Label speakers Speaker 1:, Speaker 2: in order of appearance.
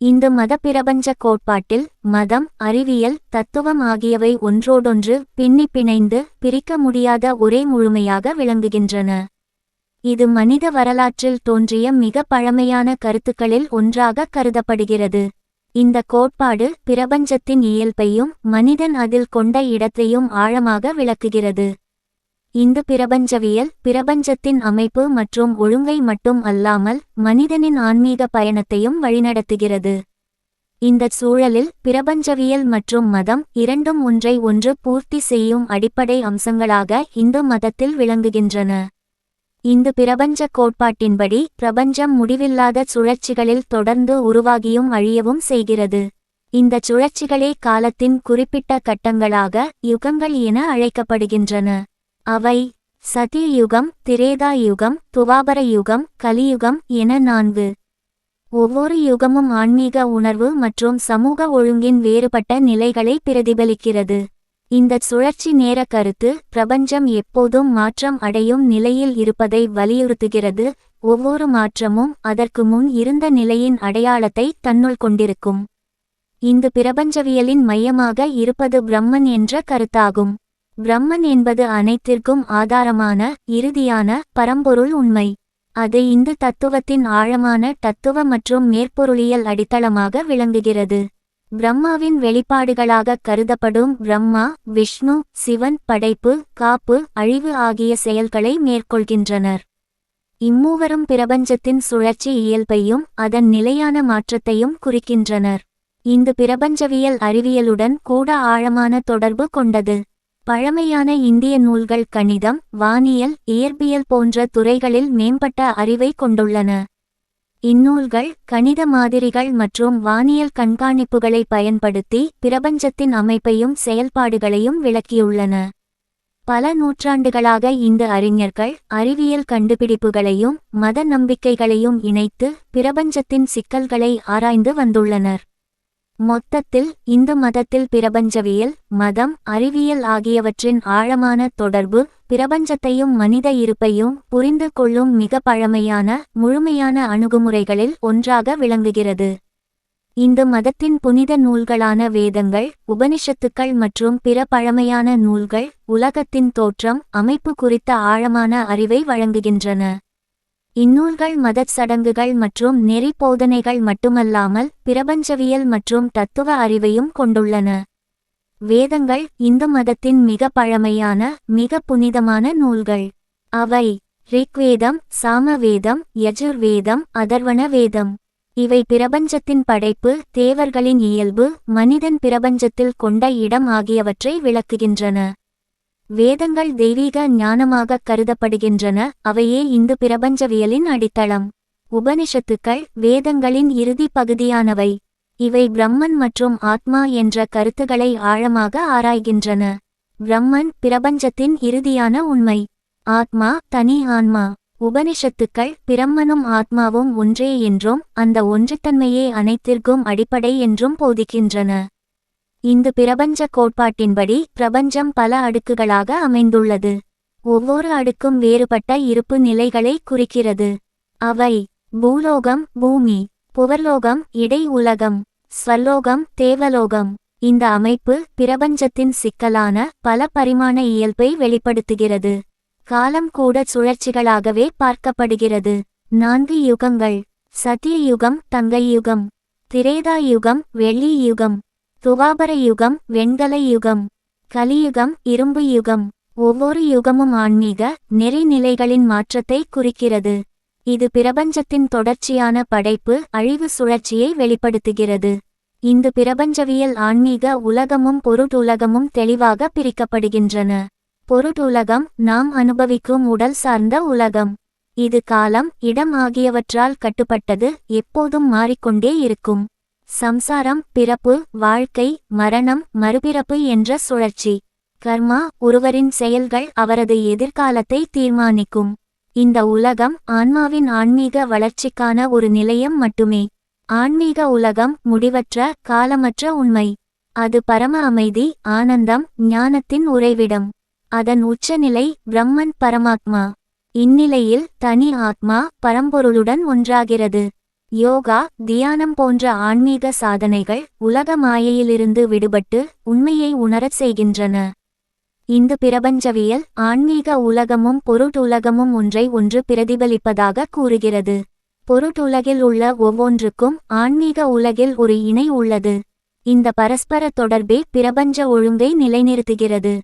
Speaker 1: இந்த மதப்பிரபஞ்ச கோட்பாட்டில் மதம் அறிவியல் தத்துவம் ஆகியவை ஒன்றோடொன்று பின்னி பிணைந்து பிரிக்க முடியாத ஒரே முழுமையாக விளங்குகின்றன. இது மனித வரலாற்றில் தோன்றிய மிக பழமையான கருத்துக்களில் ஒன்றாக கருதப்படுகிறது. இந்த கோட்பாடு பிரபஞ்சத்தின் இயல்பையும் மனிதன் அதில் கொண்ட இடத்தையும் ஆழமாக விளக்குகிறது. இந்த பிரபஞ்சவியல் பிரபஞ்சத்தின் அமைப்பு மற்றும் ஒழுங்கை மட்டும் அல்லாமல் மனிதனின் ஆன்மீக பயணத்தையும் வழிநடத்துகிறது. இந்த சூழலில் பிரபஞ்சவியல் மற்றும் மதம் இரண்டும் ஒன்றை ஒன்று பூர்த்தி செய்யும் அடிப்படை அம்சங்களாக இந்து மதத்தில் விளங்குகின்றன. இந்து பிரபஞ்ச கோட்பாட்டின்படி பிரபஞ்சம் முடிவில்லாத சுழற்சிகளில் தொடர்ந்து உருவாகியும் அழியவும் செய்கிறது. இந்த சுழற்சிகளே காலத்தின் குறிப்பிட்ட கட்டங்களாக யுகங்கள் என அழைக்கப்படுகின்றன. அவை சத்திய திரேதா யுகம் துவாபர யுகம் கலியுகம் என நான்கு. ஒவ்வொரு யுகமும் ஆன்மீக உணர்வு மற்றும் சமூக ஒழுங்கின் வேறுபட்ட நிலைகளை பிரதிபலிக்கிறது. இந்த சுழற்சி நேர கருத்து பிரபஞ்சம் எப்போதும் மாற்றம் அடையும் நிலையில் இருப்பதை வலியுறுத்துகிறது. ஒவ்வொரு மாற்றமும் அதற்கு முன் இருந்த நிலையின் அடையாளத்தை தன்னுள் கொண்டிருக்கும். இந்த பிரபஞ்சவியலின் மையமாக இருப்பது பிரம்மன் என்ற கருத்தாகும். பிரம்மன் என்பது அனைத்திற்கும் ஆதாரமான இறுதியான பரம்பொருள் உண்மை. அது இந்து தத்துவத்தின் ஆழமான தத்துவ மற்றும் மேற்பொருளியல் அடித்தளமாக விளங்குகிறது. பிரம்மாவின் வெளிப்பாடுகளாக கருதப்படும் பிரம்மா விஷ்ணு சிவன் படைப்பு காப்பு அழிவு ஆகிய செயல்களை மேற்கொள்கின்றனர். இம்மூவரும் பிரபஞ்சத்தின் சுழற்சி இயல்பையும் அதன் நிலையான மாற்றத்தையும் குறிக்கின்றனர். இந்த பிரபஞ்சவியல் அறிவியலுடன் கூட ஆழமான தொடர்பு கொண்டது. பழமையான இந்திய நூல்கள் கணிதம் வானியல் இயற்பியல் போன்ற துறைகளில் மேம்பட்ட அறிவை கொண்டுள்ளன. இந்நூல்கள் கணித மாதிரிகள் மற்றும் வானியல் கண்காணிப்புகளை பயன்படுத்தி பிரபஞ்சத்தின் அமைப்பையும் செயல்பாடுகளையும் விளக்கியுள்ளன. பல நூற்றாண்டுகளாக இந்த அறிஞர்கள் அறிவியல் கண்டுபிடிப்புகளையும் மத நம்பிக்கைகளையும் இணைத்து பிரபஞ்சத்தின் சிக்கல்களை ஆராய்ந்து வந்துள்ளனர். மொத்தத்தில் இந்து மதத்தில் பிரபஞ்சவியல் மதம் அறிவியல் ஆகியவற்றின் ஆழமான தொடர்பு பிரபஞ்சத்தையும் மனித இருப்பையும் புரிந்து கொள்ளும் மிக பழமையான முழுமையான அணுகுமுறைகளில் ஒன்றாக விளங்குகிறது. இந்து மதத்தின் புனித நூல்களான வேதங்கள் உபனிஷத்துக்கள் மற்றும் பிற பழமையான நூல்கள் உலகத்தின் தோற்றம் அமைப்பு குறித்த ஆழமான அறிவை வழங்குகின்றன. இந்நூல்கள் மதச் சடங்குகள் மற்றும் நெறி போதனைகள் மட்டுமல்லாமல் பிரபஞ்சவியல் மற்றும் தத்துவ அறிவையும் கொண்டுள்ளன. வேதங்கள் இந்து மதத்தின் மிக பழமையான மிக புனிதமான நூல்கள். அவை ரிக்வேதம் சாமவேதம் யஜுர்வேதம் அதர்வண வேதம் இவை பிரபஞ்சத்தின் படைப்பு தேவர்களின் இயல்பு மனிதன் பிரபஞ்சத்தில் கொண்ட இடம் ஆகியவற்றை விளக்குகின்றன. வேதங்கள் தெய்வீக ஞானமாக கருதப்படுகின்றன அவையே இந்து பிரபஞ்சவியலின் அடித்தளம். உபனிஷத்துக்கள் வேதங்களின் இறுதி பகுதியானவை. இவை பிரம்மன் மற்றும் ஆத்மா என்ற கருத்துக்களை ஆழமாக ஆராய்கின்றன. பிரம்மன் பிரபஞ்சத்தின் இறுதியான உண்மை. ஆத்மா தனி ஆன்மா. உபனிஷத்துக்கள் பிரம்மனும் ஆத்மாவும் ஒன்றே என்றும் அந்த ஒன்றுத்தன்மையே அனைத்திற்கும் அடிப்படை என்றும் போதிக்கின்றன. இந்த பிரபஞ்ச கோட்பாட்டின்படி பிரபஞ்சம் பல அடுக்குகளாக அமைந்துள்ளது. ஒவ்வொரு அடுக்கும் வேறுபட்ட இருப்பு நிலைகளை குறிக்கிறது. அவை பூலோகம் பூமி புவர்லோகம் இடை உலகம் ஸ்வல்லோகம் தேவலோகம். இந்த அமைப்பு பிரபஞ்சத்தின் சிக்கலான பல பரிமாண இயல்பை வெளிப்படுத்துகிறது. காலம் கூட சுழற்சிகளாகவே பார்க்கப்படுகிறது. நான்கு யுகங்கள். சத்திய யுகம் தங்கை யுகம் திரேதா யுகம் வெள்ளி யுகம். துவாபர யுகம் வெண்கல யுகம் கலியுகம் இரும்பு யுகம் ஒவ்வொரு யுகமும் ஆன்மீக நெறிநிலைகளின் மாற்றத்தை குறிக்கிறது. இது பிரபஞ்சத்தின் தொடர்ச்சியான படைப்பு அழிவு சுழற்சியை வெளிப்படுத்துகிறது. இந்த பிரபஞ்சவியல் ஆன்மீக உலகமும் பொருட்டுலகமும் தெளிவாக பிரிக்கப்படுகின்றன. பொருட்டுலகம் நாம் அனுபவிக்கும் உடல் சார்ந்த உலகம். இது காலம் இடம் ஆகியவற்றால் கட்டுப்பட்டது எப்போதும் மாறிக்கொண்டே இருக்கும். சம்சாரம் பிறப்பு வாழ்க்கை மரணம் மறுபிறப்பு என்ற சுழற்சி. கர்மா ஒருவரின் செயல்கள் அவரது எதிர்காலத்தை தீர்மானிக்கும். இந்த உலகம் ஆன்மாவின் ஆன்மீக வளர்ச்சிக்கான ஒரு நிலையம் மட்டுமே. ஆன்மீக உலகம் முடிவற்ற காலமற்ற உண்மை. அது பரம அமைதி ஆனந்தம் ஞானத்தின் உறைவிடம். அதன் உச்சநிலை பிரம்மன் பரமாத்மா. இந்நிலையில் தனி ஆத்மா பரம்பொருளுடன் ஒன்றாகிறது. யோகா தியானம் போன்ற ஆன்மீக சாதனைகள் உலக மாயையிலிருந்து விடுபட்டு உண்மையை உணரச் செய்கின்றன. இந்த பிரபஞ்சவியல் ஆன்மீக உலகமும் பொருட்டுலகமும் ஒன்றை ஒன்று பிரதிபலிப்பதாக கூறுகிறது. பொருட்டுலகில் உள்ள ஒவ்வொன்றுக்கும் ஆன்மீக உலகில் ஒரு இணை உள்ளது. இந்த பரஸ்பர தொடர்பே பிரபஞ்ச ஒழுங்கை நிலைநிறுத்துகிறது.